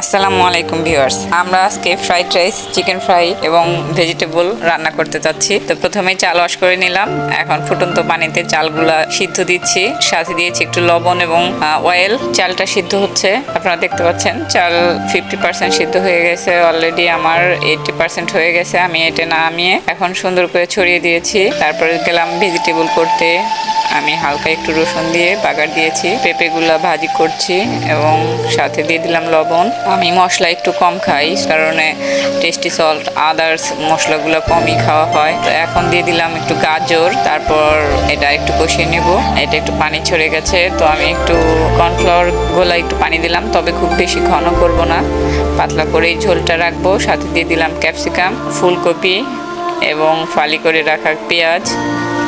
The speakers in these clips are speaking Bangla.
আসসালামু আলাইকুম ভিউয়ার্স। আমরা আজকে ফ্রাইড রাইস, চিকেন ফ্রাই এবং ভেজিটেবল রান্না করতে যাচ্ছি। তো প্রথমে চাল ওয়াশ করে নিলাম। এখন ফুটন্ত পানিতে চালগুলা সিদ্ধ দিচ্ছি। সাথে দিয়েছি একটু লবণ এবং অয়েল চালটা সিদ্ধ হচ্ছে। আপনারা দেখতে পাচ্ছেন, চাল ফিফটি পার্সেন্ট সিদ্ধ হয়ে গেছে। অলরেডি আমার এইটি পার্সেন্ট হয়ে গেছে। আমি এটা নামিয়ে এখন সুন্দর করে ছড়িয়ে দিয়েছি। তারপরে গেলাম ভেজিটেবল করতে। আমি হালকা একটু রসুন দিয়ে বাগার দিয়েছি। পেঁপেগুলা ভাজি করছি এবং সাথে দিয়ে দিলাম লবণ। আমি মশলা একটু কম খাই কারণে টেস্টি সল্ট আদার্স মশলাগুলো কমই খাওয়া হয়। তো এখন দিয়ে দিলাম একটু গাজর, তারপর এটা একটু কষিয়ে নেব। এটা একটু পানি ছড়ে গেছে, তো আমি একটু কর্নফ্লাওয়ার গোলা একটু পানি দিলাম, তবে খুব বেশি ঘন করব না। পাতলা করেই ঝোলটা রাখব। সাথে দিয়ে দিলাম ক্যাপসিকাম, ফুলকপি এবং ফালি করে রাখা পেঁয়াজ।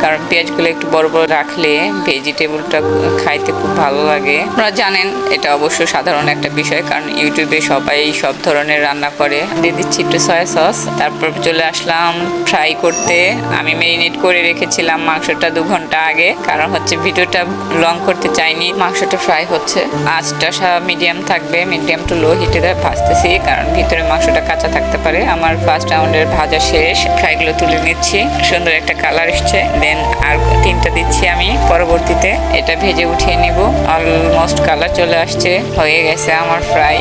কারণ পেঁয়াজগুলো একটু বড় বড় রাখলে ভেজিটেবলটা খাইতে খুব ভালো লাগে। আপনারা জানেন, এটা অবশ্য সাধারণ একটা বিষয় কারণ ইউটিউবে সবাই সব ধরনের রান্না করে। দিয়ে দিচ্ছি একটু সয়া সস তারপর চলে আসলাম ফ্রাই করতে। আমি মেরিনেট করে রেখেছিলাম মাংসটা দু ঘণ্টা আগে, কারণ হচ্ছে ভিডিওটা লং করতে চাইনি, মাংসটা ফ্রাই হচ্ছে। আঁচটা মিডিয়াম থাকবে মিডিয়াম টু লো হিটে ভাজতেছি, কারণ ভিতরে মাংসটা কাঁচা থাকতে পারে। আমার ফার্স্ট রাউন্ডের ভাজা শেষ ফ্রাইগুলো তুলে নিচ্ছি। সুন্দর একটা কালার এসছে। দেন আর তিনটা দিচ্ছি আমি পরবর্তীতে। এটা ভেজে উঠিয়ে নিব। অলমোস্ট কালার চলে আসছে, হয়ে গেছে আমার ফ্রাই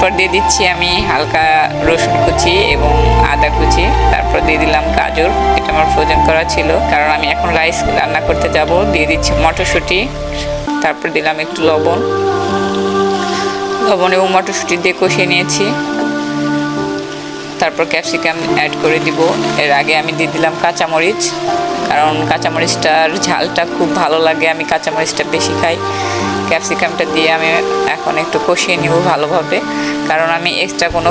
তারপর দিয়ে দিচ্ছি আমি হালকা রসুন কুচি এবং আদা কুচি। তারপর দিয়ে দিলাম গাজর। এটা আমার ফ্রোজেন করা ছিল, কারণ আমি এখন রাইস রান্না করতে যাব। দিয়ে দিচ্ছি মটরশুঁটি। তারপর দিলাম একটু লবণ। লবণ এবং মটরশুঁটি দিয়ে কষিয়ে নিয়েছি। তারপর ক্যাপসিকাম অ্যাড করে দিব। এর আগে আমি দিয়ে দিলাম কাঁচামরিচ, কারণ কাঁচামরিচটার ঝালটা খুব ভালো লাগে, আমি কাঁচামরিচটা বেশি খাই। ক্যাপসিকামটা দিয়ে আমি এখন একটু কষিয়ে নিব ভালোভাবে। কারণ আমি এক্সট্রা কোনো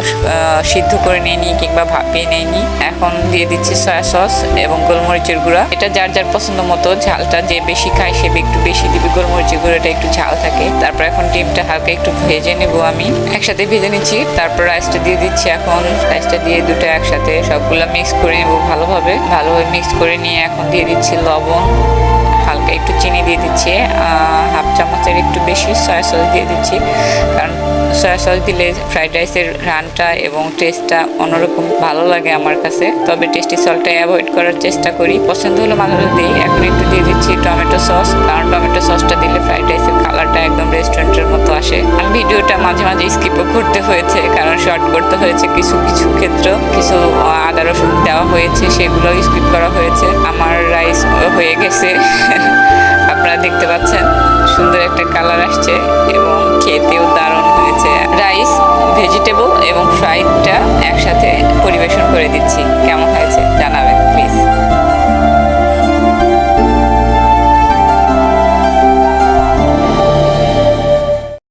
সিদ্ধ করে নিইনি কিংবা ভাপিয়ে নিইনি। এখন দিয়ে দিচ্ছি সয়া সস এবং গোলমরিচের গুঁড়া। এটা যার যার পছন্দ মতো ঝালটা যে বেশি খায় সে একটু বেশি দিবি, গোলমরিচের গুঁড়োটা একটু ঝাল থাকে। তারপর এখন ডিমটা হালকা একটু ভেজে নেব আমি। একসাথে ভেজে নিচ্ছি। তারপর রাইসটা দিয়ে দিচ্ছি এখন। রাইসটা দিয়ে দুটো একসাথে সবগুলো মিক্স করে নেব ভালোভাবে। ভালোভাবে মিক্স করে নিয়ে এখন দিয়ে দিচ্ছি লবণ। হালকা একটু চিনি দিয়ে দিচ্ছি। হাফ চামচের একটু বেশি সয়া সস দিয়ে দিচ্ছি। কারণ সয়া সস দিলে ফ্রাইড রাইসের রানটা এবং টেস্টটা অন্যরকম ভালো লাগে আমার কাছে। তবে টেস্টি সলটা অ্যাভয়েড করার চেষ্টা করি। পছন্দ হলো মাঝে মাঝে দিই। এখন একটু দিয়ে দিচ্ছি টমেটো সস কারণ টমেটো সসটা দিলে ফ্রাইড রাইসের কালারটা একদম রেস্টুরেন্টের মতো আসে। আমি ভিডিওটা মাঝে মাঝে স্কিপও করতে হয়েছে। কারণ শর্ট করতে হয়েছে কিছু কিছু ক্ষেত্র। কিছু আদা, রসুন দেওয়া হয়েছে সেগুলো স্কিপ করা হয়েছে। আমার রাইস হয়ে গেছে। আপনারা দেখতে পাচ্ছেন। সুন্দর একটা কালার আসছে এবং খেতেও দারুণ হয়েছে। রাইস ভেজিটেবল এবং ফ্রাইডটা একসাথে পরিবেশন করে দিচ্ছি। কেমন হয়েছে জানাবেন প্লিজ